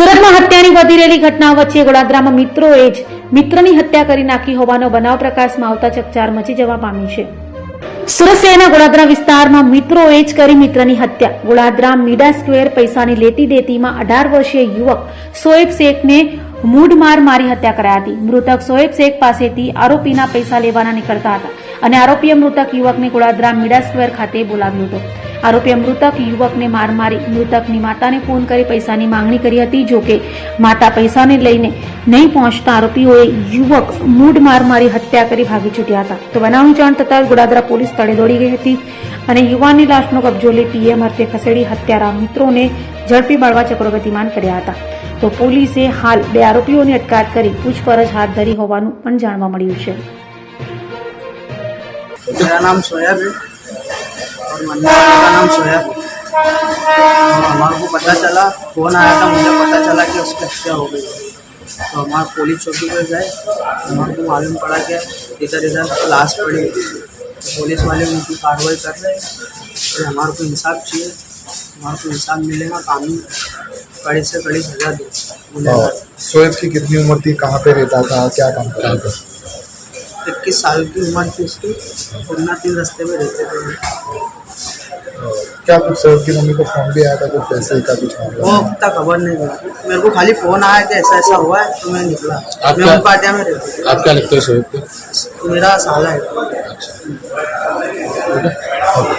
સુરતમાં હત્યાની વધી રહેલી ઘટના વચ્ચે વડોદરામાં મિત્રોએ જ મિત્રની હત્યા કરી નાખી હોવાનો બનાવ પ્રકાશમાં આવતા ચકચાર મચી જવા પામી છે. સુરત શહેરના ગોળાદરા વિસ્તારમાં મિત્રોએ જ કરી મિત્રની હત્યા. ગોડાદરા મીડા સ્ક્વેર પૈસાની લેતી દેતીમાં અઢાર વર્ષીય યુવક સોએબ શેખને મૂઢમાર મારી હત્યા કરાઈ હતી. મૃતક સોએબ શેખ પાસેથી આરોપીના પૈસા લેવાના નીકળતા હતા અને આરોપીએ મૃતક યુવકને ગોળાદ્રા મીડા સ્ક્વેર ખાતે બોલાવ્યો હતો. આરોપીએ મૃતક યુવકને માર મારી મૃતકની માતાને ફોન કરી પૈસાની માંગણી કરી હતી જોકે માતા પૈસાને લઈને નહીં પહોંચતા આરોપીઓએ યુવક મૂડ માર મારી હત્યા કરી ભાગી છૂટ્યા હતા. તો બનાવની જાણ થતાં ગોડાદરા પોલીસ સ્થળે દોડી ગઈ હતી અને યુવાનની લાશનો કબજો લઈ પીએમ અર્થે ખસેડી હત્યારા મિત્રોને ઝડપી પાડવા ચક્રો ગતિમાન કર્યા હતા. તો પોલીસે હાલ બે આરોપીઓની અટકાયત કરી પૂછપરછ હાથ ધરી હોવાનું પણ જાણવા મળ્યું છે. મેરા નામ સોયાબેન और मन्ना वाले का नाम है और हमारे को पता चला फ़ोन आया था मुझे पता चला कि उसकी हत्या हो गई। तो हमारे पुलिस चौकी पर गए हमारे को मालूम पड़ा कि इधर इधर लाश पड़ी। तो पुलिस वाले उनकी कार्रवाई कर रहे हैं और हमारे को इंसाफ चाहिए। हमारे को इंसाफ मिलेगा कानून कड़ी से कड़ी सजा दे शोएब की कितनी उम्र थी कहाँ पे रहता था क्या काम करता था? इक्कीस साल की उम्र थी उसकी पुन्ना तीन रस्ते में रहते थे। क्या कुछ सर की मम्मी को फ़ोन भी आया था कुछ पैसे का कुछ वो अब तक खबर नहीं मिला मेरे को खाली फ़ोन आया कि ऐसा ऐसा हुआ है तो मैं निकला। आप मैं आते में आप क्या लगता है शोएब मेरा साला है। है